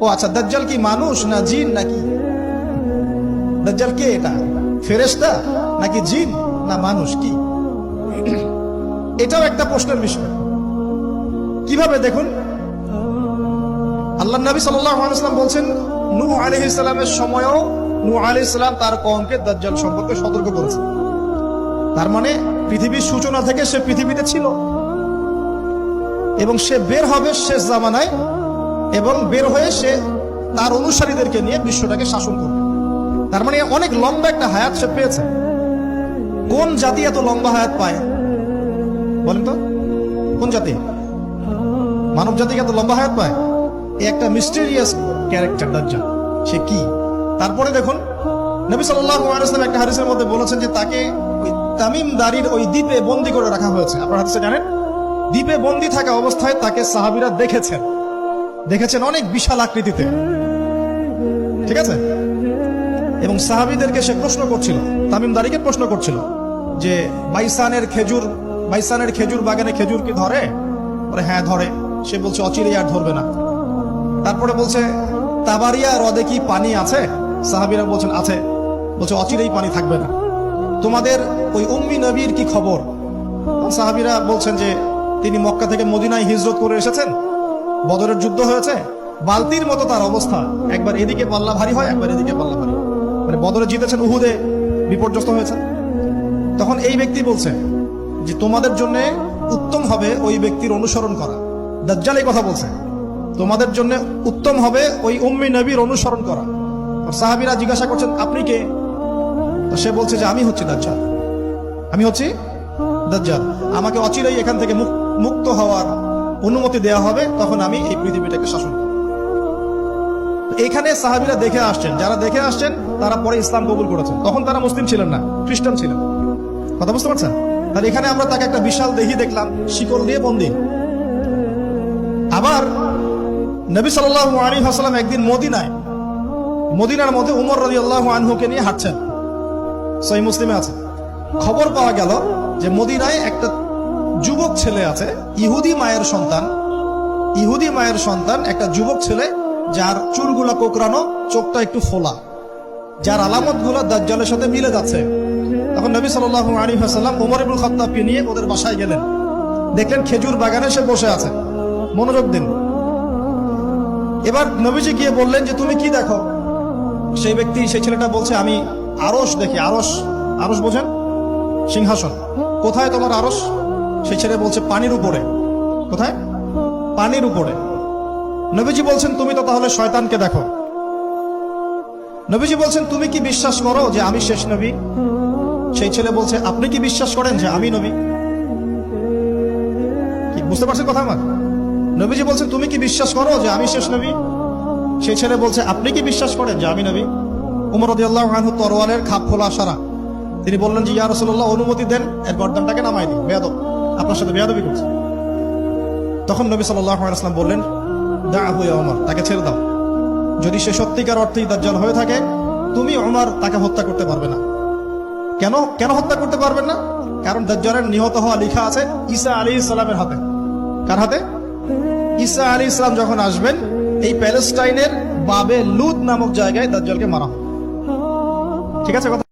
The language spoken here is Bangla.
ও আচ্ছা দাজ্জাল কি মানুষ না জিন নাকি? দাজ্জাল কে এটা? ফেরেশতা নাকি জিন না মানুষ কি? এটাও একটা প্রশ্নের বিষয়। কীভাবে দেখুন? আল্লাহ নবী সাল্লাম বলছেন নু আলহ ইসলামের সময়ও নু আলহ ইসলাম তার কমকে দাজ্জাল সম্পর্কে সতর্ক করেছেন তার মানে পৃথিবীর সূচনা থেকে সে পৃথিবীতে ছিল। এবং সে বের হবে শেষ জামানায় এবং বের হয়ে সে তার অনুসারীদেরকে নিয়ে বিশ্বটাকে শাসন করবে। তার মানে অনেক লম্বা একটা হায়াত সে পেয়েছে। কোন জাতি এত লম্বা হায়াত পায়? বলেন তো, কোন জাতি? মানব জাতি এত লম্বা হায়াত পায়? এই একটা মিস্টেরিয়াস ক্যারেক্টার দাজ্জাল সে কি? তারপরে দেখুন, নবী ওয়াসাল্লাম একটা হাদিসের মধ্যে বলেছেন যে তাকে ওই তামিম দারির ওই দ্বীপে বন্দি করে রাখা হয়েছে। আপনারা হাদিসে জানেন? দ্বীপে বন্দি থাকা অবস্থায় তাকে সাহাবীরা দেখেছেন। দেখেছেন অনেক বিশাল আকৃতিতে। ঠিক আছে? এবং সাহাবীদেরকে সে প্রশ্ন করছিল তামিম দারিকে প্রশ্ন করছিল যে, বাইসানের খেজুর বাইসানের খেজুর বাগানে খেজুর কি ধরে? হ্যাঁ ধরে। সে বলছে অচিরেই আর ধরবে না। তারপরে বলছে, তাবারিয়া হ্রদে কি পানি আছে? সাহাবিরা বলছেন, আছে। বলছে, অচিরেই পানি থাকবে না। তোমাদের ওই উম্মি নবীর কি খবর? সাহাবিরা বলছেন যে, তিনি মক্কা থেকে মদিনায় হিজরত করে এসেছেন? বদরের যুদ্ধ হয়েছে, বালতির মতো তার অবস্থা। একবার এদিকে পাল্লা ভারী হয়, একবার এদিকে পাল্লা ভারী। মানে বদরে জিতেছেন উহুদে, বিপর্যস্ত হয়েছে তখন এই ব্যক্তি বলছে যে, তোমাদের জন্য উত্তম হবে ওই ব্যক্তির অনুসরণ করা। দাজ্জাল এই কথা বলছে, তোমাদের জন্য উত্তম হবে ওই উম্মি নবীর অনুসরণ করা। সাহাবীরা জিজ্ঞাসা করছেন, আপনি কে? তো সে বলছে যে, আমি হচ্ছি দাজ্জাল। আমি হচ্ছি দাজ্জাল। আমাকে অচিরেই এখান থেকে মুক- মুক্ত হওয়ার অনুমতি দেওয়া হবে, তখন আমি এই পৃথিবীটাকে শাসন করব। এখানে সাহাবীরা দেখে আসছেন, যারা দেখে আসছেন, তারা পরে ইসলাম কবুল করেছেন। তখন তারা মুসলিম ছিলেন না, খ্রিস্টান ছিলেন। কথা বুঝতে পারছেন? আর এখানে আমরা তাকে একটা বিশাল দেহি দেখলাম শিকল দিয়ে বন্দি। আবার নবী সাল্লাল্লাহু আলাইহি ওয়াসাল্লাম একদিন মদিনায়, মদিনার মধ্যে উমর রাজি আল্লাহ আনহুকে নিয়ে হাঁটছেন। সহি মুসলিমে আছে। খবর পাওয়া গেল যে মদিনায় একটা যুবক ছেলে আছে, ইহুদি মায়ের সন্তান। ইহুদি মায়ের সন্তান, একটা যুবক ছেলে, যার চুলগুলা কোকড়ানো, চোখটা একটু ফোলা। যার আলামতগুলা দাজ্জালের সাথে মিলে যাচ্ছে। তখন নবী সাল্লাল্লাহু আলাইহি ওয়াসাল্লাম ওমর ইবনুল খাত্তাবকে নিয়ে ওদের বাসায় গেলেন। দেখলেন খেজুর বাগানে সে বসে আছে। মনোযোগ দিন। এবার নবীজি গিয়ে বললেন যে, তুমি কি দেখো? সেই ব্যক্তি, সেই ছেলেটা বলছে, আমি আরস দেখি আরস আরস বোঝেন? সিংহাসন। কোথায় তোমার আরস সেই ছেলে বলছে, পানির উপরে। কোথায়? পানির উপরে। নবীজি বলছেন, তুমি তো তাহলে শয়তানকে দেখো। নবীজি বলছেন, তুমি কি বিশ্বাস করো যে আমি শেষ নবী? সেই ছেলে বলছে, আপনি কি বিশ্বাস করেন যে আমি নবী? কি, বুঝতে পারছেন কথা আমার? নবীজি বলছেন, তুমি কি বিশ্বাস করো যে আমি শেষ নবী? সেই ছেলে বলছে, আপনি কি বিশ্বাস করেন যে আমি নবী? উমর রদিয়াল্লাহ আনহু তরোয়ালের খাপ খোলা সারা। তিনি বললেন যে, ইয়া রাসূলুল্লাহ, অনুমতি দেন, এর গর্দানটাকে নামাই দিন বেয়াদব। আপনার সাথে বেয়াদবি করছে। তখন নবী ওয়াসাল্লাম বললেন দাআহু ইয়া ওমর, তাকে ছেড়ে দাও। যদি সে সত্যিকার অর্থেই দাজ্জাল হয়ে থাকে, তুমি ওমর তাকে হত্যা করতে পারবে না। কেন কেন হত্যা করতে পারবেন না? কারণ দাজ্জালের নিহত হওয়া লেখা আছে ঈসা আলী ইসলামের হাতে। কার হাতে? ঈসা আলী ইসলাম যখন আসবেন, এই প্যালেস্টাইনের বাবে লুদ নামক জায়গায় দাজ্জালকে মারা ঠিক আছে কথা?